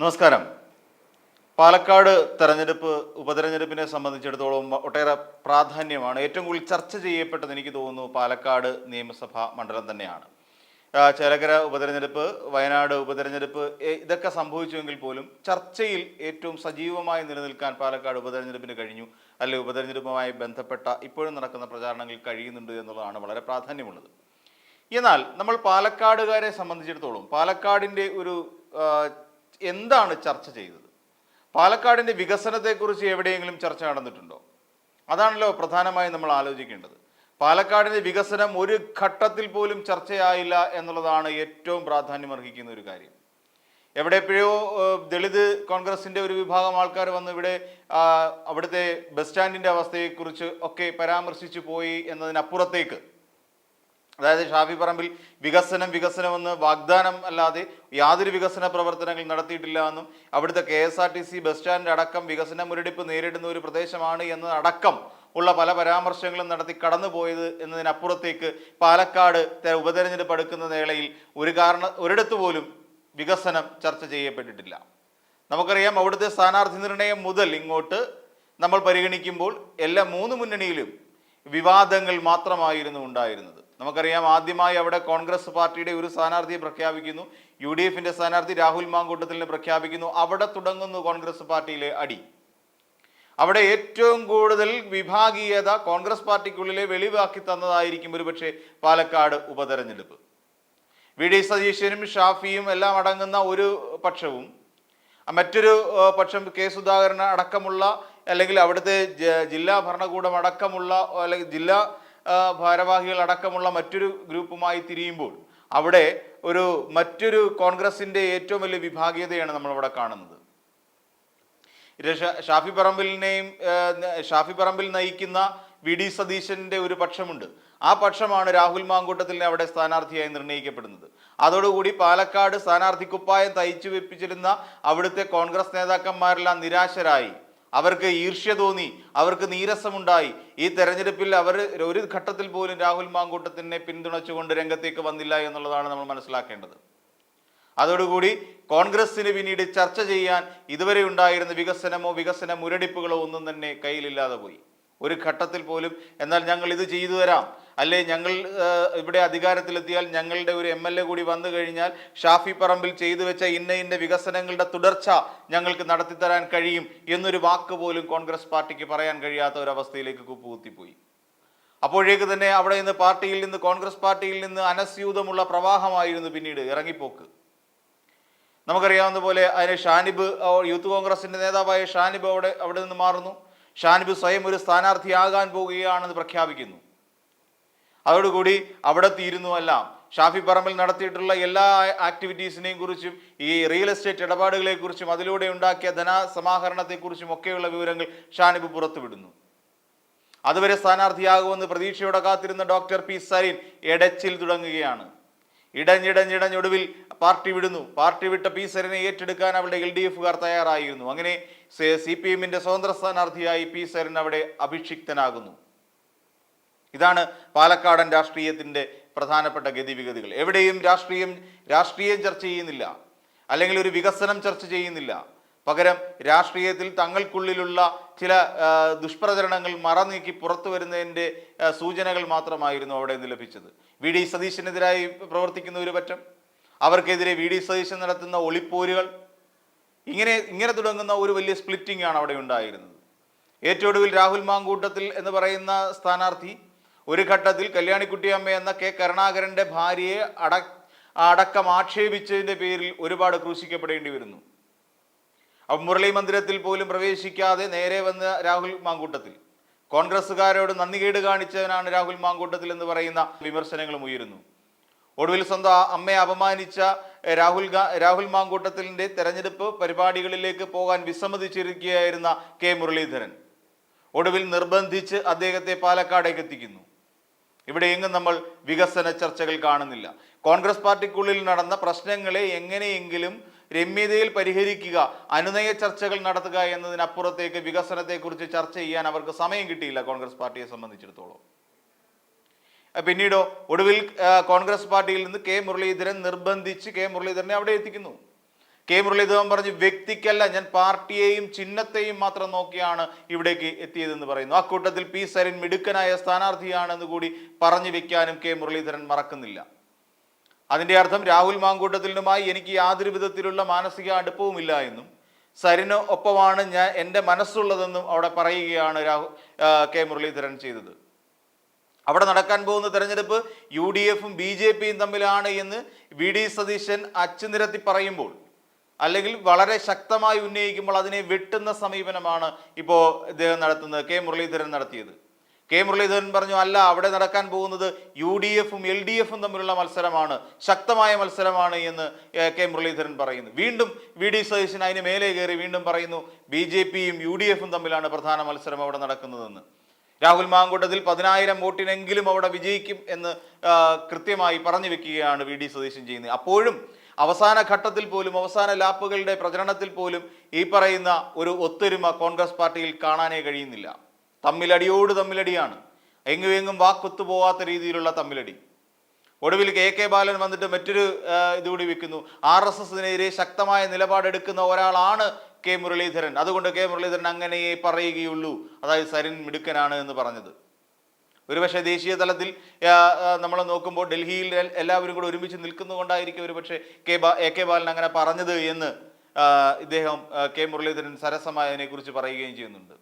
നമസ്കാരം. പാലക്കാട് തെരഞ്ഞെടുപ്പ് ഉപതെരഞ്ഞെടുപ്പിനെ സംബന്ധിച്ചിടത്തോളം ഒട്ടേറെ പ്രാധാന്യമാണ്. ഏറ്റവും കൂടുതൽ ചർച്ച ചെയ്യപ്പെട്ടത് എനിക്ക് തോന്നുന്നു പാലക്കാട് നിയമസഭാ മണ്ഡലം തന്നെയാണ്. ചേലകര ഉപതെരഞ്ഞെടുപ്പ് വയനാട് ഉപതെരഞ്ഞെടുപ്പ് ഇതൊക്കെ സംഭവിച്ചുവെങ്കിൽ പോലും ചർച്ചയിൽ ഏറ്റവും സജീവമായി നിലനിൽക്കാൻ പാലക്കാട് ഉപതെരഞ്ഞെടുപ്പിന് കഴിഞ്ഞു. അല്ലെങ്കിൽ ഉപതെരഞ്ഞെടുപ്പുമായി ബന്ധപ്പെട്ട ഇപ്പോഴും നടക്കുന്ന പ്രചാരണങ്ങൾ കഴിയുന്നുണ്ട് എന്നുള്ളതാണ് വളരെ പ്രാധാന്യമുള്ളത്. എന്നാൽ നമ്മൾ പാലക്കാടുകാരെ സംബന്ധിച്ചിടത്തോളം പാലക്കാടിന്റെ ഒരു എന്താണ് ചർച്ച ചെയ്തത്? പാലക്കാടിന്റെ വികസനത്തെക്കുറിച്ച് എവിടെയെങ്കിലും ചർച്ച നടന്നിട്ടുണ്ടോ? അതാണല്ലോ പ്രധാനമായും നമ്മൾ ആലോചിക്കേണ്ടത്. പാലക്കാടിന്റെ വികസനം ഒരു ഘട്ടത്തിൽ പോലും ചർച്ചയായില്ല എന്നുള്ളതാണ് ഏറ്റവും പ്രാധാന്യം അർഹിക്കുന്ന ഒരു കാര്യം. എവിടെപ്പോഴോ ദളിത് കോൺഗ്രസിന്റെ ഒരു വിഭാഗം ആൾക്കാർ വന്ന് ഇവിടെ അവിടുത്തെ ബസ് സ്റ്റാൻഡിന്റെ അവസ്ഥയെക്കുറിച്ച് ഒക്കെ പരാമർശിച്ചു പോയി എന്നതിനപ്പുറത്തേക്ക് അതായത് ഷാഫി പറമ്പിൽ വികസനം വികസനമെന്ന് വാഗ്ദാനം അല്ലാതെ യാതൊരു വികസന പ്രവർത്തനങ്ങൾ നടത്തിയിട്ടില്ല എന്നും അവിടുത്തെ K S R T C bus stand അടക്കം വികസന മുരടിപ്പ് നേരിടുന്ന ഒരു പ്രദേശമാണ് എന്നതടക്കം ഉള്ള പല പരാമർശങ്ങളും നടത്തി കടന്നുപോയത് എന്നതിനപ്പുറത്തേക്ക് പാലക്കാട് ഉപതെരഞ്ഞെടുപ്പ് അടുക്കുന്ന വേളയിൽ ഒരു കാരണ ഒരിടത്ത് പോലും വികസനം ചർച്ച ചെയ്യപ്പെട്ടിട്ടില്ല. നമുക്കറിയാം അവിടുത്തെ സ്ഥാനാർത്ഥി നിർണയം മുതൽ ഇങ്ങോട്ട് നമ്മൾ പരിഗണിക്കുമ്പോൾ എല്ലാ മൂന്ന് മുന്നണിയിലും വിവാദങ്ങൾ മാത്രമായിരുന്നു ഉണ്ടായിരുന്നത്. നമുക്കറിയാം ആദ്യമായി അവിടെ കോൺഗ്രസ് പാർട്ടിയുടെ ഒരു സ്ഥാനാർത്ഥിയെ പ്രഖ്യാപിക്കുന്നു. യു ഡി എഫിന്റെ സ്ഥാനാർത്ഥി രാഹുൽ മാങ്കൂട്ടത്തിലിനെ പ്രഖ്യാപിക്കുന്നു. അവിടെ തുടങ്ങുന്നു കോൺഗ്രസ് പാർട്ടിയിലെ അടി. അവിടെ ഏറ്റവും കൂടുതൽ വിഭാഗീയത കോൺഗ്രസ് പാർട്ടിക്കുള്ളിലെ വെളിവാക്കി തന്നതായിരിക്കും ഒരുപക്ഷെ പാലക്കാട് ഉപതെരഞ്ഞെടുപ്പ്. വി ഡി സതീശനും ഷാഫിയും എല്ലാം അടങ്ങുന്ന ഒരു പക്ഷവും മറ്റൊരു പക്ഷം കെ സുധാകരൻ അടക്കമുള്ള അല്ലെങ്കിൽ അവിടുത്തെ ജില്ലാ ഭരണകൂടം അടക്കമുള്ള അല്ലെങ്കിൽ ജില്ലാ ഭാരവാഹികൾ അടക്കമുള്ള മറ്റൊരു ഗ്രൂപ്പുമായി തിരിയുമ്പോൾ അവിടെ ഒരു മറ്റൊരു കോൺഗ്രസിന്റെ ഏറ്റവും വലിയ വിഭാഗീയതയാണ് നമ്മളവിടെ കാണുന്നത്. ഷാഫി പറമ്പിലിനെയും ഷാഫി പറമ്പിൽ നയിക്കുന്ന വി ഡി സതീശന്റെ ഒരു പക്ഷമുണ്ട്. ആ പക്ഷമാണ് രാഹുൽ മാങ്കൂട്ടത്തിനെ അവിടെ സ്ഥാനാർത്ഥിയായി നിർണയിക്കപ്പെടുന്നത് അതോടുകൂടി പാലക്കാട് സ്ഥാനാർത്ഥി കുപ്പായം തയ്ച്ചു വെപ്പിച്ചിരുന്ന അവിടുത്തെ കോൺഗ്രസ് നേതാക്കന്മാരെല്ലാം നിരാശരായി. അവർക്ക് ഈർഷ്യ തോന്നി അവർക്ക് നീരസമുണ്ടായി. ഈ തെരഞ്ഞെടുപ്പിൽ അവർ ഒരു ഘട്ടത്തിൽ പോലും രാഹുൽ മാങ്കൂട്ടത്തിനെ പിന്തുണച്ചുകൊണ്ട് രംഗത്തേക്ക് വന്നില്ല എന്നുള്ളതാണ് നമ്മൾ മനസ്സിലാക്കേണ്ടത്. അതോടുകൂടി കോൺഗ്രസിന് പിന്നീട് ചർച്ച ചെയ്യാൻ ഇതുവരെ ഉണ്ടായിരുന്ന വികസനമോ വികസന മുരടിപ്പുകളോ ഒന്നും തന്നെ കയ്യിലില്ലാതെ പോയി. ഒരു ഘട്ടത്തിൽ പോലും എന്നാൽ ഞങ്ങൾ ഇത് ചെയ്തു തരാം. അല്ലെ ഞങ്ങൾ ഇവിടെ അധികാരത്തിലെത്തിയാൽ ഞങ്ങളുടെ ഒരു എം എൽ എ കൂടി വന്നു കഴിഞ്ഞാൽ ഷാഫി പറമ്പിൽ ചെയ്തു വെച്ച ഇന്ന ഇന്ന വികസനങ്ങളുടെ തുടർച്ച ഞങ്ങൾക്ക് നടത്തിത്തരാൻ കഴിയും എന്നൊരു വാക്ക് പോലും കോൺഗ്രസ് പാർട്ടിക്ക് പറയാൻ കഴിയാത്ത ഒരു അവസ്ഥയിലേക്ക് കുപ്പുകുത്തിപ്പോയി. അപ്പോഴേക്ക് തന്നെ അവിടെ നിന്ന് പാർട്ടിയിൽ നിന്ന് കോൺഗ്രസ് പാർട്ടിയിൽ നിന്ന് അനസ്യൂതമുള്ള പ്രവാഹമായിരുന്നു പിന്നീട് ഇറങ്ങിപ്പോക്ക്. നമുക്കറിയാവുന്ന പോലെ അതിന് ഷാനിബ് യൂത്ത് കോൺഗ്രസിന്റെ നേതാവായ ഷാനിബ് അവിടെ അവിടെ നിന്ന് മാറുന്നു. ഷാനിബ് സ്വയം ഒരു സ്ഥാനാർത്ഥിയാകാൻ പോവുകയാണെന്ന് പ്രഖ്യാപിക്കുന്നു. അതോടുകൂടി അവിടെ തീരുന്നുവല്ല. ഷാഫി പറമ്പിൽ നടത്തിയിട്ടുള്ള എല്ലാ ആക്ടിവിറ്റീസിനെയും കുറിച്ചും ഈ റിയൽ എസ്റ്റേറ്റ് ഇടപാടുകളെ കുറിച്ചും അതിലൂടെ ഉണ്ടാക്കിയ ധനസമാഹരണത്തെക്കുറിച്ചും ഒക്കെയുള്ള വിവരങ്ങൾ ഷാനിബ് പുറത്തുവിടുന്നു. അതുവരെ സ്ഥാനാർത്ഥിയാകുമെന്ന് പ്രതീക്ഷയോടെ കാത്തിരുന്ന ഡോക്ടർ പി സരീൻ എടച്ചിൽ തുടങ്ങുകയാണ്. ഇടഞ്ഞിടഞ്ഞിടഞ്ഞൊടുവിൽ പാർട്ടി വിടുന്നു. പാർട്ടി വിട്ട പി സരിനെ ഏറ്റെടുക്കാൻ അവിടെ എൽ ഡി എഫുകാർ തയ്യാറായിരുന്നു. അങ്ങനെ സി പി എമ്മിന്റെ സ്വതന്ത്ര സ്ഥാനാർത്ഥിയായി പി സരൻ അവിടെ അഭിഷിക്തനാകുന്നു. ഇതാണ് പാലക്കാടൻ രാഷ്ട്രീയത്തിന്റെ പ്രധാനപ്പെട്ട ഗതിവിഗതികൾ. എവിടെയും രാഷ്ട്രീയം രാഷ്ട്രീയം ചർച്ച ചെയ്യുന്നില്ല. അല്ലെങ്കിൽ ഒരു വികസനം ചർച്ച ചെയ്യുന്നില്ല. പകരം രാഷ്ട്രീയത്തിൽ തങ്ങൾക്കുള്ളിലുള്ള ചില ദുഷ്പ്രചരണങ്ങൾ മറനീക്കി പുറത്തു വരുന്നതിന്റെ സൂചനകൾ മാത്രമായിരുന്നു അവിടെ നിന്ന് ലഭിച്ചത്. വി. ഡി. സതീശനെതിരായി പ്രവർത്തിക്കുന്ന ഒരു പറ്റം. അവർക്കെതിരെ വി. ഡി. സതീശൻ നടത്തുന്ന ഒളിപ്പോരുകൾ. ഇങ്ങനെ ഇങ്ങനെ തുടങ്ങുന്ന ഒരു വലിയ സ്പ്ലിറ്റിംഗ് ആണ് അവിടെ ഉണ്ടായിരുന്നത്. ഏറ്റവും ഒടുവിൽ രാഹുൽ മാങ്കൂട്ടത്തിൽ എന്ന് പറയുന്ന സ്ഥാനാർത്ഥി ഒരു ഘട്ടത്തിൽ കല്യാണിക്കുട്ടിയമ്മ എന്ന കെ കരുണാകരന്റെ ഭാര്യയെ അട അടക്കം ആക്ഷേപിച്ചതിന്റെ പേരിൽ ഒരുപാട് ക്രൂശിക്കപ്പെടേണ്ടി വരുന്നു. അപ്പം മുരളി മന്ദിരത്തിൽ പോലും പ്രവേശിക്കാതെ നേരെ വന്ന രാഹുൽ മാങ്കൂട്ടത്തിൽ. കോൺഗ്രസ്സുകാരോട് നന്ദികേട് കാണിച്ചവനാണ് രാഹുൽ മാങ്കൂട്ടത്തിൽ എന്ന് പറയുന്ന വിമർശനങ്ങളും ഉയരുന്നു. ഒടുവിൽ സ്വന്തം അമ്മയെ അപമാനിച്ച രാഹുൽ രാഹുൽ മാങ്കൂട്ടത്തിലിന്റെ തെരഞ്ഞെടുപ്പ് പരിപാടികളിലേക്ക് പോകാൻ വിസമ്മതിച്ചിരിക്കുകയായിരുന്ന കെ മുരളീധരൻ. ഒടുവിൽ നിർബന്ധിച്ച് അദ്ദേഹത്തെ പാലക്കാടേക്ക് എത്തിക്കുന്നു. ഇവിടെ എങ്ങും നമ്മൾ വികസന ചർച്ചകൾ കാണുന്നില്ല. കോൺഗ്രസ് പാർട്ടിക്കുള്ളിൽ നടന്ന പ്രശ്നങ്ങളെ എങ്ങനെയെങ്കിലും രമ്യതയിൽ പരിഹരിക്കുക അനുനയ ചർച്ചകൾ നടത്തുക എന്നതിനപ്പുറത്തേക്ക് വികസനത്തെക്കുറിച്ച് ചർച്ച ചെയ്യാൻ അവർക്ക് സമയം കിട്ടിയില്ല കോൺഗ്രസ് പാർട്ടിയെ സംബന്ധിച്ചിടത്തോളം. പിന്നീടോ ഒടുവിൽ കോൺഗ്രസ് പാർട്ടിയിൽ നിന്ന് കെ മുരളീധരൻ നിർബന്ധിച്ച് കെ മുരളീധരനെ അവിടെ എത്തിക്കുന്നു. കെ മുരളീധരൻ പറഞ്ഞു വ്യക്തിക്കല്ല ഞാൻ പാർട്ടിയെയും ചിഹ്നത്തെയും മാത്രം നോക്കിയാണ് ഇവിടേക്ക് എത്തിയതെന്ന് പറയുന്നു. അക്കൂട്ടത്തിൽ പി. സരിൻ മിടുക്കനായ സ്ഥാനാർത്ഥിയാണെന്ന് കൂടി പറഞ്ഞു വെക്കാനും കെ മുരളീധരൻ മറക്കുന്നില്ല. അതിന്റെ അർത്ഥം രാഹുൽ മാങ്കൂട്ടത്തിനുമായി എനിക്ക് യാതൊരു വിധത്തിലുള്ള മാനസിക അടുപ്പവുമില്ല എന്നും സരിന് ഒപ്പമാണ് ഞാൻ എന്റെ മനസ്സുള്ളതെന്നും അവിടെ പറയുകയാണ് രാഹുൽ കെ മുരളീധരൻ ചെയ്തത്. അവിടെ നടക്കാൻ പോകുന്ന തെരഞ്ഞെടുപ്പ് യു ഡി എഫും ബി ജെ പിയും തമ്മിലാണ് എന്ന് വി ഡി സതീശൻ അച്ചുനിരത്തി പറയുമ്പോൾ അല്ലെങ്കിൽ വളരെ ശക്തമായി ഉന്നയിക്കുമ്പോൾ അതിനെ വെട്ടുന്ന സമീപനമാണ് ഇപ്പോൾ ഇദ്ദേഹം നടത്തുന്നത്. കെ മുരളീധരൻ നടത്തിയത്. കെ മുരളീധരൻ പറഞ്ഞു അല്ല അവിടെ നടക്കാൻ പോകുന്നത് യു ഡി എഫും എൽ ഡി എഫും തമ്മിലുള്ള മത്സരമാണ്. ശക്തമായ മത്സരമാണ് എന്ന് കെ മുരളീധരൻ പറയുന്നു. വീണ്ടും വി ഡി സതീശൻ അതിന് മേലെ കയറി വീണ്ടും പറയുന്നു ബി ജെ പിയും യു ഡി എഫും തമ്മിലാണ് പ്രധാന മത്സരം അവിടെ നടക്കുന്നതെന്ന്. രാഹുൽ മാങ്കൂട്ടത്തിൽ പതിനായിരം വോട്ടിനെങ്കിലും അവിടെ വിജയിക്കും എന്ന് കൃത്യമായി പറഞ്ഞു വെക്കുകയാണ് വി ഡി സതീശൻ ചെയ്യുന്നത്. അപ്പോഴും അവസാന ഘട്ടത്തിൽ പോലും അവസാന ലാപ്പുകളുടെ പ്രചരണത്തിൽ പോലും ഈ പറയുന്ന ഒരു ഒത്തൊരുമ കോൺഗ്രസ് പാർട്ടിയിൽ കാണാനേ കഴിയുന്നില്ല. തമ്മിലടിയോട് തമ്മിലടിയാണ്. എങ്ങും എങ്ങും വാക്കൊത്തു പോവാത്ത രീതിയിലുള്ള തമ്മിലടി. ഒടുവിൽ കെ. കെ. ബാലൻ വന്നിട്ട് മറ്റൊരു ഇതുകൂടി വെക്കുന്നു. ആർ എസ് എസിനെതിരെ ശക്തമായ നിലപാടെടുക്കുന്ന ഒരാളാണ് കെ. മുരളീധരൻ. അതുകൊണ്ട് കെ. മുരളീധരൻ അങ്ങനെയേ പറയുകയുള്ളൂ. അതായത് സരിൻ മിടുക്കനാണ് എന്ന് പറഞ്ഞത്. ഒരുപക്ഷെ ദേശീയ തലത്തിൽ നമ്മൾ നോക്കുമ്പോൾ ഡൽഹിയിൽ എല്ലാവരും കൂടെ ഒരുമിച്ച് നിൽക്കുന്നതുകൊണ്ടായിരിക്കും ഒരുപക്ഷെ കെ ബാ എ കെ ബാലൻ അങ്ങനെ പറഞ്ഞത് എന്ന് ഇദ്ദേഹം കെ മുരളീധരൻ സരസമായി കുറിച്ച് പറയുകയും ചെയ്യുന്നുണ്ട്.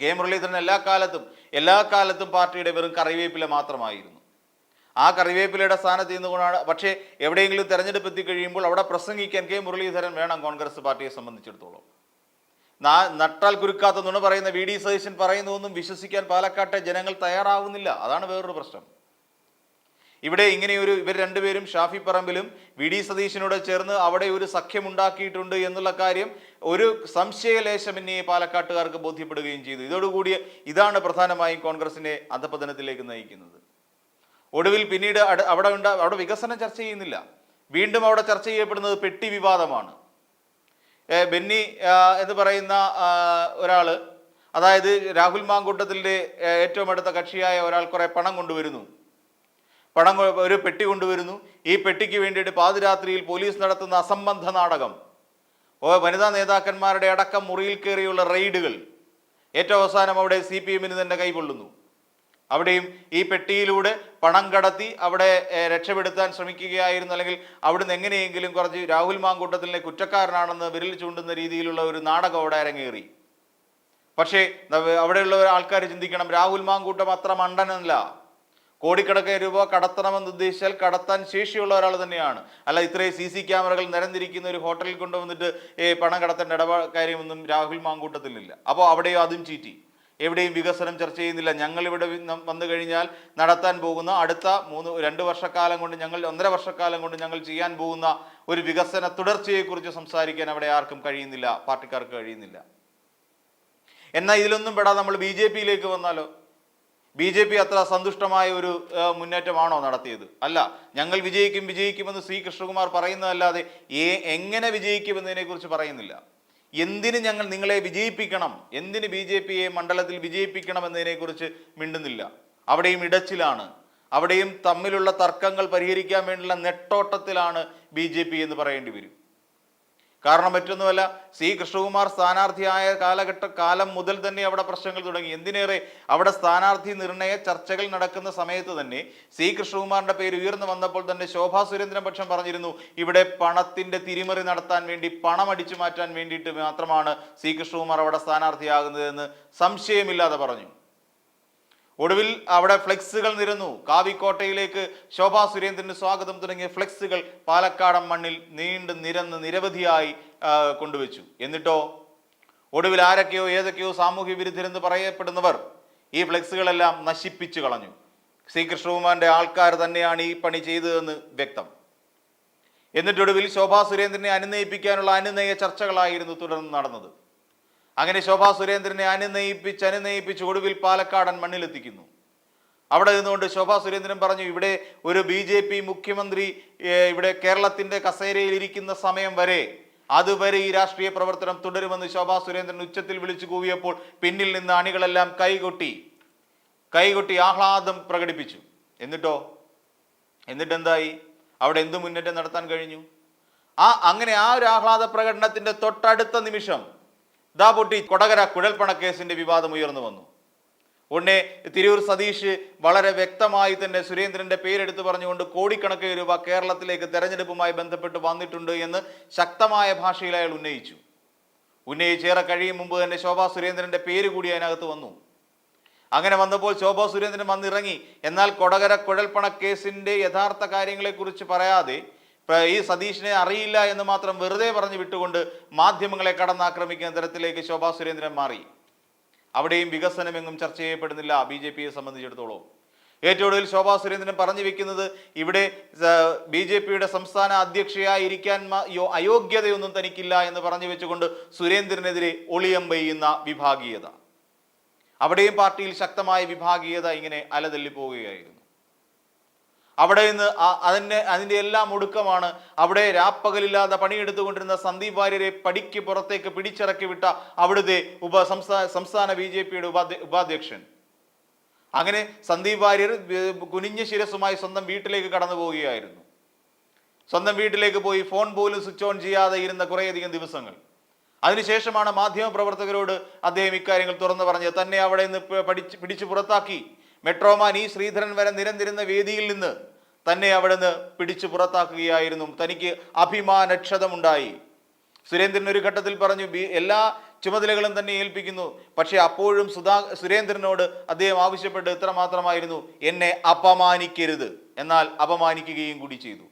കെ മുരളീധരൻ എല്ലാ കാലത്തും എല്ലാ കാലത്തും പാർട്ടിയുടെ വെറും കറിവേപ്പില മാത്രമായിരുന്നു. ആ കറിവേപ്പിലയുടെ സ്ഥാനത്ത് നിന്നുകൊണ്ടാണ് പക്ഷേ എവിടെയെങ്കിലും തെരഞ്ഞെടുപ്പ് എത്തിക്കഴിയുമ്പോൾ അവിടെ പ്രസംഗിക്കാൻ കെ മുരളീധരൻ വേണം കോൺഗ്രസ് പാർട്ടിയെ സംബന്ധിച്ചിടത്തോളം. നട്ടാൽ കുരുക്കാത്ത നുണ പറയുന്ന വി ഡി സതീശൻ പറയുന്നതൊന്നും വിശ്വസിക്കാൻ പാലക്കാട്ടെ ജനങ്ങൾ തയ്യാറാവുന്നില്ല. അതാണ് വേറൊരു പ്രശ്നം. ഇവിടെ ഇങ്ങനെയൊരു ഇവർ രണ്ടുപേരും ഷാഫി പറമ്പിലും വി ഡി സതീശനോട് ചേർന്ന് അവിടെ ഒരു സഖ്യമുണ്ടാക്കിയിട്ടുണ്ട് എന്നുള്ള കാര്യം ഒരു സംശയലേശം എന്നെ പാലക്കാട്ടുകാർക്ക് ബോധ്യപ്പെടുകയും ചെയ്തു. ഇതോടുകൂടി ഇതാണ് പ്രധാനമായും കോൺഗ്രസിനെ അധപതനത്തിലേക്ക് നയിക്കുന്നത്. ഒടുവിൽ പിന്നീട് അവിടെ ഉണ്ട അവിടെ വികസനം ചർച്ച ചെയ്യുന്നില്ല. വീണ്ടും അവിടെ ചർച്ച ചെയ്യപ്പെടുന്നത് പെട്ടി വിവാദമാണ്. ബെന്നി എന്ന് പറയുന്ന ഒരാൾ അതായത് രാഹുൽ മാങ്കൂട്ടത്തിന്റെ ഏറ്റവും അടുത്ത കക്ഷിയായ ഒരാൾ കുറെ പണം കൊണ്ടുവരുന്നു. പണം ഒരു പെട്ടി കൊണ്ടുവരുന്നു. ഈ പെട്ടിക്ക് വേണ്ടിയിട്ട് പാതിരാത്രിയിൽ പോലീസ് നടത്തുന്ന അസംബന്ധ നാടകം. ഓ വനിതാ നേതാക്കന്മാരുടെ അടക്കം മുറിയിൽ കയറിയുള്ള റെയ്ഡുകൾ. ഏറ്റവും അവസാനം അവിടെ സി പി എമ്മിന് തന്നെ കൈകൊള്ളുന്നു അവിടെയും ഈ പെട്ടിയിലൂടെ പണം കടത്തി അവിടെ രക്ഷപ്പെടുത്താൻ ശ്രമിക്കുകയായിരുന്നു. അല്ലെങ്കിൽ അവിടുന്ന് എങ്ങനെയെങ്കിലും കുറച്ച് രാഹുൽ മാങ്കൂട്ടത്തിലെ കുറ്റക്കാരനാണെന്ന് വിരൽ ചൂണ്ടുന്ന രീതിയിലുള്ള ഒരു നാടകം അവിടെ അരങ്ങേറി. പക്ഷേ അവിടെയുള്ള ആൾക്കാർ ചിന്തിക്കണം രാഹുൽ മാങ്കൂട്ടം അത്ര മണ്ടനല്ല. കോടിക്കണക്കിന് രൂപ കടത്തണമെന്ന് ഉദ്ദേശിച്ചാൽ കടത്താൻ ശേഷിയുള്ള ഒരാൾ തന്നെയാണ്. അല്ല ഇത്രയും സി സി ക്യാമറകൾ നിരന്നിരിക്കുന്ന ഒരു ഹോട്ടലിൽ കൊണ്ടുവന്നിട്ട് പണം കടത്തേണ്ട ഇടപാ കാര്യമൊന്നും രാഹുൽ മാങ്കൂട്ടത്തിലില്ല. അപ്പോൾ അവിടെയോ അതും ചീറ്റി. എവിടെയും വികസനം ചർച്ച ചെയ്യുന്നില്ല. ഞങ്ങൾ ഇവിടെ വന്നു കഴിഞ്ഞാൽ നടത്താൻ പോകുന്ന അടുത്ത മൂന്ന് രണ്ട് വർഷക്കാലം കൊണ്ട് ഞങ്ങൾ ഒന്നര വർഷക്കാലം കൊണ്ട് ഞങ്ങൾ ചെയ്യാൻ പോകുന്ന ഒരു വികസന തുടർച്ചയെക്കുറിച്ച് സംസാരിക്കാൻ അവിടെ ആർക്കും കഴിയുന്നില്ല. പാർട്ടിക്കാർക്ക് കഴിയുന്നില്ല. എന്നാൽ ഇതിലൊന്നും പെടാതെ നമ്മൾ ബി ജെ പിയിലേക്ക് വന്നാലോ? ബി ജെ പി അത്ര സന്തുഷ്ടമായ ഒരു മുന്നേറ്റമാണോ നടത്തിയത്? അല്ല ഞങ്ങൾ വിജയിക്കും വിജയിക്കുമെന്ന് ശ്രീ കൃഷ്ണകുമാർ പറയുന്നതല്ലാതെ എങ്ങനെ വിജയിക്കുമെന്നതിനെ കുറിച്ച് പറയുന്നില്ല. എന്തിന് ഞങ്ങൾ നിങ്ങളെ വിജയിപ്പിക്കണം? എന്തിന് ബി ജെ പിയെ മണ്ഡലത്തിൽ വിജയിപ്പിക്കണം എന്നതിനെക്കുറിച്ച് മിണ്ടുന്നില്ല. അവിടെയും ഇടച്ചിലാണ്. അവിടെയും തമ്മിലുള്ള തർക്കങ്ങൾ പരിഹരിക്കാൻ വേണ്ടിയുള്ള നെട്ടോട്ടത്തിലാണ് ബി എന്ന് പറയേണ്ടി വരും. കാരണം മറ്റൊന്നുമല്ല സി കൃഷ്ണകുമാർ സ്ഥാനാർത്ഥിയായ കാലഘട്ട കാലം മുതൽ തന്നെ അവിടെ പ്രശ്നങ്ങൾ തുടങ്ങി. എന്തിനേറെ അവിടെ സ്ഥാനാർത്ഥി നിർണയ ചർച്ചകൾ നടക്കുന്ന സമയത്ത് തന്നെ സി കൃഷ്ണകുമാറിന്റെ പേര് ഉയർന്നു വന്നപ്പോൾ തന്നെ ശോഭാ സുരേന്ദ്രൻ പക്ഷം പറഞ്ഞിരുന്നു ഇവിടെ പണത്തിന്റെ തിരിമറി നടത്താൻ വേണ്ടി പണം അടിച്ചു മാറ്റാൻ വേണ്ടിയിട്ട് മാത്രമാണ് സി കൃഷ്ണകുമാർ അവിടെ സ്ഥാനാർത്ഥിയാകുന്നതെന്ന് സംശയമില്ലാതെ പറഞ്ഞു. ഒടുവിൽ അവിടെ ഫ്ലെക്സുകൾ നിരന്നു. കാവിക്കോട്ടയിലേക്ക് ശോഭാ സുരേന്ദ്രന് സ്വാഗതം തുടങ്ങിയ ഫ്ലെക്സുകൾ പാലക്കാടൻ മണ്ണിൽ നീണ്ടു നിരന്ന് നിരവധിയായി കൊണ്ടുവച്ചു. എന്നിട്ടോ? ഒടുവിൽ ആരൊക്കെയോ ഏതൊക്കെയോ സാമൂഹ്യ വിരുദ്ധരെന്ന് പറയപ്പെടുന്നവർ ഈ ഫ്ലെക്സുകളെല്ലാം നശിപ്പിച്ചു കളഞ്ഞു. ശ്രീകൃഷ്ണകുമാറിന്റെ ആൾക്കാർ തന്നെയാണ് ഈ പണി ചെയ്തതെന്ന് വ്യക്തം. എന്നിട്ടൊടുവിൽ ശോഭാ സുരേന്ദ്രനെ അനുനയിപ്പിക്കാനുള്ള അനുനയ ചർച്ചകളായിരുന്നു തുടർന്ന് നടന്നത്. അങ്ങനെ ശോഭാ സുരേന്ദ്രനെ അനുനയിപ്പിച്ച് അനുനയിപ്പിച്ച് ഒടുവിൽ പാലക്കാടൻ മണ്ണിലെത്തിക്കുന്നു. അവിടെ നിന്നുകൊണ്ട് ശോഭാ സുരേന്ദ്രൻ പറഞ്ഞു ഇവിടെ ഒരു ബി ജെ പി മുഖ്യമന്ത്രി ഇവിടെ കേരളത്തിന്റെ കസേരയിൽ ഇരിക്കുന്ന സമയം വരെ അതുവരെ ഈ രാഷ്ട്രീയ പ്രവർത്തനം തുടരുമെന്ന് ശോഭാ സുരേന്ദ്രൻ ഉച്ചത്തിൽ വിളിച്ചു കൂവിയപ്പോൾ പിന്നിൽ നിന്ന് അണികളെല്ലാം കൈകൊട്ടി കൈകൊട്ടി ആഹ്ലാദം പ്രകടിപ്പിച്ചു. എന്നിട്ടോ? എന്നിട്ട് എന്തായി അവിടെ എന്ത് മുന്നേറ്റം നടത്താൻ കഴിഞ്ഞു? ആ അങ്ങനെ ആ ഒരു ആഹ്ലാദ പ്രകടനത്തിന്റെ തൊട്ടടുത്ത നിമിഷം ദാ പൊട്ടി കൊടകര കുഴൽപ്പണ കേസിന്റെ വിവാദം ഉയർന്നു വന്നു. ഉടനെ തിരൂർ സതീഷ് വളരെ വ്യക്തമായി തന്നെ സുരേന്ദ്രന്റെ പേരെടുത്ത് പറഞ്ഞുകൊണ്ട് കോടിക്കണക്കിന് രൂപ കേരളത്തിലേക്ക് തെരഞ്ഞെടുപ്പുമായി ബന്ധപ്പെട്ട് വന്നിട്ടുണ്ട് എന്ന് ശക്തമായ ഭാഷയിൽ അയാൾ ഉന്നയിച്ചു. ഉന്നയിച്ചേറെ കഴിയും മുമ്പ് തന്നെ ശോഭാ സുരേന്ദ്രന്റെ പേര് കൂടി അതിനകത്ത് വന്നു. അങ്ങനെ വന്നപ്പോൾ ശോഭാ സുരേന്ദ്രൻ വന്നിറങ്ങി. എന്നാൽ കൊടകര കുഴൽപ്പണ കേസിന്റെ യഥാർത്ഥ കാര്യങ്ങളെക്കുറിച്ച് പറയാതെ ഈ സതീഷിനെ അറിയില്ല എന്ന് മാത്രം വെറുതെ പറഞ്ഞു വിട്ടുകൊണ്ട് മാധ്യമങ്ങളെ കടന്നാക്രമിക്കുന്ന തരത്തിലേക്ക് ശോഭാ സുരേന്ദ്രൻ മാറി. അവിടെയും വികസനമെങ്ങും ചർച്ച ചെയ്യപ്പെടുന്നില്ല ബി ജെ പിയെ സംബന്ധിച്ചിടത്തോളം. ഏറ്റവും ഒടുവിൽ ശോഭാ സുരേന്ദ്രൻ പറഞ്ഞു വെക്കുന്നത് ഇവിടെ ബി ജെ പിയുടെ സംസ്ഥാന അധ്യക്ഷയായിരിക്കാൻ അയോഗ്യതയൊന്നും തനിക്കില്ല എന്ന് പറഞ്ഞു വെച്ചുകൊണ്ട് സുരേന്ദ്രനെതിരെ ഒളിയം പെയ്യുന്ന വിഭാഗീയത. അവിടെയും പാർട്ടിയിൽ ശക്തമായ വിഭാഗീയത ഇങ്ങനെ അലതല്ലി പോവുകയായിരുന്നു അവിടെ നിന്ന് അതിന്റെ അതിന്റെ എല്ലാം ഒടുക്കമാണ്. അവിടെ രാപ്പകലില്ലാതെ പണിയെടുത്തുകൊണ്ടിരുന്ന സന്ദീപ് വാര്യരെ പടിക്ക് പുറത്തേക്ക് പിടിച്ചിറക്കി വിട്ട അവിടുത്തെ ഉപ സംസ്ഥാന സംസ്ഥാന ബി ജെ പിയുടെ ഉപാധ്യ ഉപാധ്യക്ഷൻ. അങ്ങനെ സന്ദീപ് വാര്യർ കുനിഞ്ഞ ശിരസുമായി സ്വന്തം വീട്ടിലേക്ക് കടന്നു പോവുകയായിരുന്നു. സ്വന്തം വീട്ടിലേക്ക് പോയി ഫോൺ പോലും സ്വിച്ച് ഓൺ ചെയ്യാതെ ഇരുന്ന കുറേയധികം ദിവസങ്ങൾ. അതിനുശേഷമാണ് മാധ്യമപ്രവർത്തകരോട് അദ്ദേഹം ഇക്കാര്യങ്ങൾ തുറന്നു പറഞ്ഞത്. തന്നെ അവിടെ നിന്ന് പഠിച്ച് പിടിച്ചു പുറത്താക്കി. മെട്രോമാൻ ഈ ശ്രീധരൻ വരെ നിരന്നിരുന്ന വേദിയിൽ നിന്ന് തന്നെ അവിടെ നിന്ന് പിടിച്ചു പുറത്താക്കുകയായിരുന്നു. തനിക്ക് അഭിമാനക്ഷതമുണ്ടായി. സുരേന്ദ്രൻ ഒരു ഘട്ടത്തിൽ പറഞ്ഞു എല്ലാ ചുമതലകളും തന്നെ ഏൽപ്പിക്കുന്നു. പക്ഷേ അപ്പോഴും സുധാ സുരേന്ദ്രനോട് അദ്ദേഹം ആവശ്യപ്പെട്ട് ഇത്ര മാത്രമായിരുന്നു എന്നെ അപമാനിക്കരുത്. എന്നാൽ അപമാനിക്കുകയും കൂടി ചെയ്തു.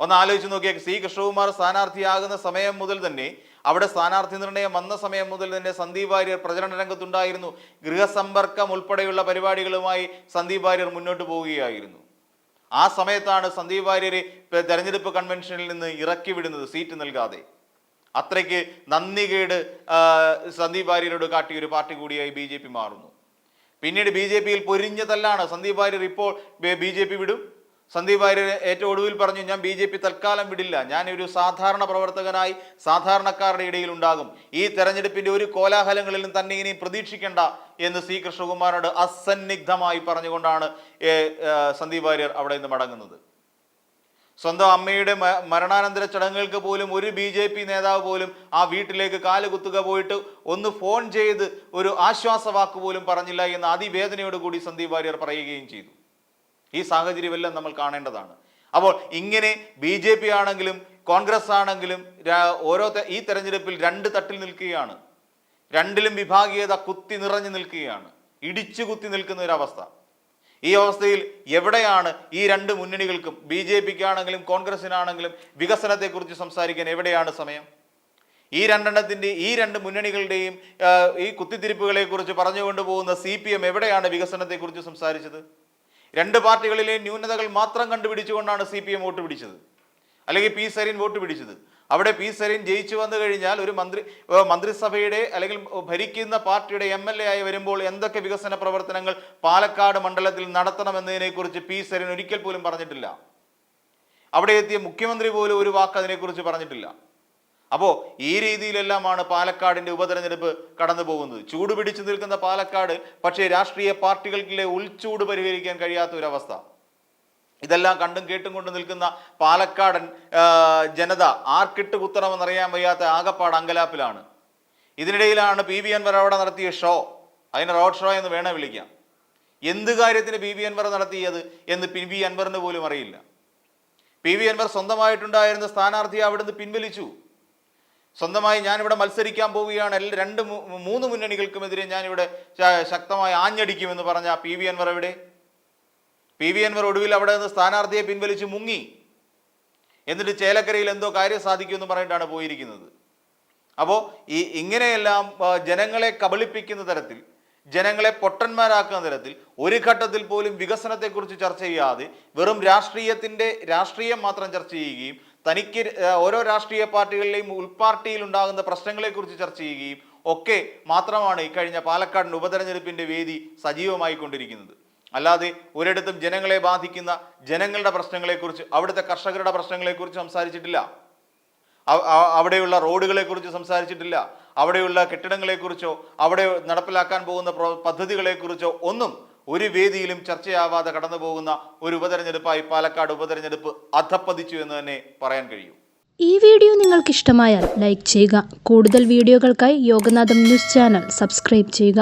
ഒന്ന് ആലോചിച്ച് നോക്കിയാൽ സി കൃഷ്ണകുമാർ സ്ഥാനാർത്ഥിയാകുന്ന സമയം മുതൽ തന്നെ അവിടെ സ്ഥാനാർത്ഥി നിർണയം വന്ന സമയം മുതൽ തന്നെ സന്ദീപ് വാര്യർ പ്രചരണ രംഗത്തുണ്ടായിരുന്നു. ഗൃഹസമ്പർക്കം ഉൾപ്പെടെയുള്ള പരിപാടികളുമായി സന്ദീപ് വാര്യർ മുന്നോട്ട് പോവുകയായിരുന്നു. ആ സമയത്താണ് സന്ദീപ് വാര്യരെ തെരഞ്ഞെടുപ്പ് കൺവെൻഷനിൽ നിന്ന് ഇറക്കി വിടുന്നത് സീറ്റ് നൽകാതെ. അത്രയ്ക്ക് നന്ദികേട് കേട് സന്ദീപ് വാര്യരോട് കാട്ടിയ ഒരു പാർട്ടി കൂടിയായി ബി മാറുന്നു. പിന്നീട് ബി ജെ പിയിൽ പൊരിഞ്ഞതല്ലാണ്. സന്ദീപ് വാര്യർ ഇപ്പോൾ ബി ജെ പി വിടും. സന്ദീപ് വാര്യർ ഏറ്റവും ഒടുവിൽ പറഞ്ഞു ഞാൻ ബി ജെ പി തൽക്കാലം വിടില്ല. ഞാൻ ഒരു സാധാരണ പ്രവർത്തകനായി സാധാരണക്കാരുടെ ഇടയിൽ ഉണ്ടാകും. ഈ തെരഞ്ഞെടുപ്പിന്റെ ഒരു കോലാഹലങ്ങളിലും തന്നെ ഇനി പ്രതീക്ഷിക്കേണ്ട എന്ന് സി. കൃഷ്ണകുമാറിനോട് അസന്നിഗ്ധമായി പറഞ്ഞുകൊണ്ടാണ് സന്ദീപ് വാര്യർ അവിടെ നിന്ന് മടങ്ങുന്നത്. സ്വന്തം അമ്മയുടെ മരണാനന്തര ചടങ്ങുകൾക്ക് പോലും ഒരു ബി ജെ പി നേതാവ് പോലും ആ വീട്ടിലേക്ക് കാൽ കുത്തുക പോയിട്ട് ഒന്ന് ഫോൺ ചെയ്ത് ഒരു ആശ്വാസവാക്ക് പോലും പറഞ്ഞില്ല എന്ന് അതിവേദനയോടുകൂടി സന്ദീപ് വാര്യർ പറയുകയും ചെയ്തു. ഈ സാഹചര്യമെല്ലാം നമ്മൾ കാണേണ്ടതാണ്. അപ്പോൾ ഇങ്ങനെ ബി ജെ പി ആണെങ്കിലും കോൺഗ്രസ് ആണെങ്കിലും ഓരോ ഈ തെരഞ്ഞെടുപ്പിൽ രണ്ട് തട്ടിൽ നിൽക്കുകയാണ്. രണ്ടിലും വിഭാഗീയത കുത്തി നിറഞ്ഞു നിൽക്കുകയാണ്. ഇടിച്ചു കുത്തി നിൽക്കുന്ന ഒരു അവസ്ഥ. ഈ അവസ്ഥയിൽ എവിടെയാണ് ഈ രണ്ട് മുന്നണികൾക്കും ബി ജെ പിക്കാണെങ്കിലും കോൺഗ്രസിനാണെങ്കിലും വികസനത്തെക്കുറിച്ച് സംസാരിക്കാൻ എവിടെയാണ് സമയം? ഈ രണ്ടെണ്ണത്തിന്റെ ഈ രണ്ട് മുന്നണികളുടെയും ഈ കുത്തിത്തിരിപ്പുകളെക്കുറിച്ച് പറഞ്ഞുകൊണ്ട് പോകുന്ന സി പി എം എവിടെയാണ് വികസനത്തെക്കുറിച്ച് സംസാരിച്ചത്? രണ്ട് പാർട്ടികളിലെ ന്യൂനതകൾ മാത്രം കണ്ടുപിടിച്ചുകൊണ്ടാണ് സി പി എം വോട്ട് പിടിച്ചത്. അല്ലെങ്കിൽ പി സരീൻ വോട്ട് പിടിച്ചത്. അവിടെ പി സരീൻ ജയിച്ചു വന്നു കഴിഞ്ഞാൽ ഒരു മന്ത്രി മന്ത്രിസഭയുടെ അല്ലെങ്കിൽ ഭരിക്കുന്ന പാർട്ടിയുടെ എം എൽ എ ആയി വരുമ്പോൾ എന്തൊക്കെ വികസന പ്രവർത്തനങ്ങൾ പാലക്കാട് മണ്ഡലത്തിൽ നടത്തണമെന്നതിനെക്കുറിച്ച് പി സരീൻ ഒരിക്കൽ പോലും പറഞ്ഞിട്ടില്ല. അവിടെ എത്തിയ മുഖ്യമന്ത്രി പോലും ഒരു വാക്ക് അതിനെക്കുറിച്ച് പറഞ്ഞിട്ടില്ല. അപ്പോൾ ഈ രീതിയിലെല്ലാമാണ് പാലക്കാടിന്റെ ഉപതെരഞ്ഞെടുപ്പ് കടന്നു പോകുന്നത് ചൂട് പിടിച്ചു നിൽക്കുന്ന പാലക്കാട് പക്ഷേ രാഷ്ട്രീയ പാർട്ടികൾക്കിലെ ഉൾച്ചൂട് പരിഹരിക്കാൻ കഴിയാത്ത ഒരവസ്ഥ. ഇതെല്ലാം കണ്ടും കേട്ടും കൊണ്ട് നിൽക്കുന്ന പാലക്കാടൻ ജനത ആർക്കിട്ട് കുത്തണമെന്നറിയാൻ വയ്യാത്ത ആകപ്പാട് അങ്കലാപ്പിലാണ്. ഇതിനിടയിലാണ് പി വി അൻവർ അവിടെ നടത്തിയ ഷോ. അതിന് റോഡ് ഷോ എന്ന് വേണേ വിളിക്കാം. എന്ത് കാര്യത്തിന് പി വി അൻവർ നടത്തിയത് എന്ന് പി വി അൻവറിന് പോലും അറിയില്ല. പി വി അൻവർ സ്വന്തമായിട്ടുണ്ടായിരുന്ന സ്ഥാനാർത്ഥിയെ അവിടുന്ന് പിൻവലിച്ചു. സ്വന്തമായി ഞാനിവിടെ മത്സരിക്കാൻ പോവുകയാണ്. രണ്ട് മൂന്ന് മുന്നണികൾക്കുമെതിരെ ഞാനിവിടെ ശക്തമായി ആഞ്ഞടിക്കുമെന്ന് പറഞ്ഞ പി വി അൻവർ എവിടെ? പി വി അൻവർ ഒടുവിൽ അവിടെ നിന്ന് സ്ഥാനാർത്ഥിയെ പിൻവലിച്ച് മുങ്ങി. എന്നിട്ട് ചേലക്കരയിൽ എന്തോ കാര്യം സാധിക്കുമെന്ന് പറഞ്ഞിട്ടാണ് പോയിരിക്കുന്നത്. അപ്പോൾ ഈ ഇങ്ങനെയെല്ലാം ജനങ്ങളെ കബളിപ്പിക്കുന്ന തരത്തിൽ ജനങ്ങളെ പൊട്ടന്മാരാക്കുന്ന തരത്തിൽ ഒരു ഘട്ടത്തിൽ പോലും വികസനത്തെക്കുറിച്ച് ചർച്ച ചെയ്യാതെ വെറും രാഷ്ട്രീയത്തിന്റെ രാഷ്ട്രീയം മാത്രം ചർച്ച ചെയ്യുകയും തനിക്ക് ഓരോ രാഷ്ട്രീയ പാർട്ടികളിലെയും ഉൾപാർട്ടിയിൽ ഉണ്ടാകുന്ന പ്രശ്നങ്ങളെക്കുറിച്ച് ചർച്ച ചെയ്യുകയും ഒക്കെ മാത്രമാണ് ഇക്കഴിഞ്ഞ പാലക്കാടിന് ഉപതെരഞ്ഞെടുപ്പിന്റെ വേദി സജീവമായി കൊണ്ടിരിക്കുന്നത് അല്ലാതെ ഒരിടത്തും ജനങ്ങളെ ബാധിക്കുന്ന ജനങ്ങളുടെ പ്രശ്നങ്ങളെക്കുറിച്ച് അവിടുത്തെ കർഷകരുടെ പ്രശ്നങ്ങളെക്കുറിച്ച് സംസാരിച്ചിട്ടില്ല. അവ- അവ- അവിടെയുള്ള റോഡുകളെ കുറിച്ച് സംസാരിച്ചിട്ടില്ല. അവിടെയുള്ള കെട്ടിടങ്ങളെക്കുറിച്ചോ അവിടെ നടപ്പിലാക്കാൻ പോകുന്ന പദ്ധതികളെക്കുറിച്ചോ ഒന്നും ഒരു വേദിയിലും ചർച്ചയാവാതെ കടന്നു പോകുന്ന ഒരു ഉപതെരഞ്ഞെടുപ്പായി പാലക്കാട് ഉപതെരഞ്ഞെടുപ്പ് അധപ്പതിച്ചു എന്ന് തന്നെ പറയാൻ കഴിയും. ഈ വീഡിയോ നിങ്ങൾക്ക് ഇഷ്ടമായാൽ ലൈക്ക് ചെയ്യുക. കൂടുതൽ വീഡിയോകൾക്കായി യോഗനാഥം ന്യൂസ് ചാനൽ സബ്സ്ക്രൈബ് ചെയ്യുക.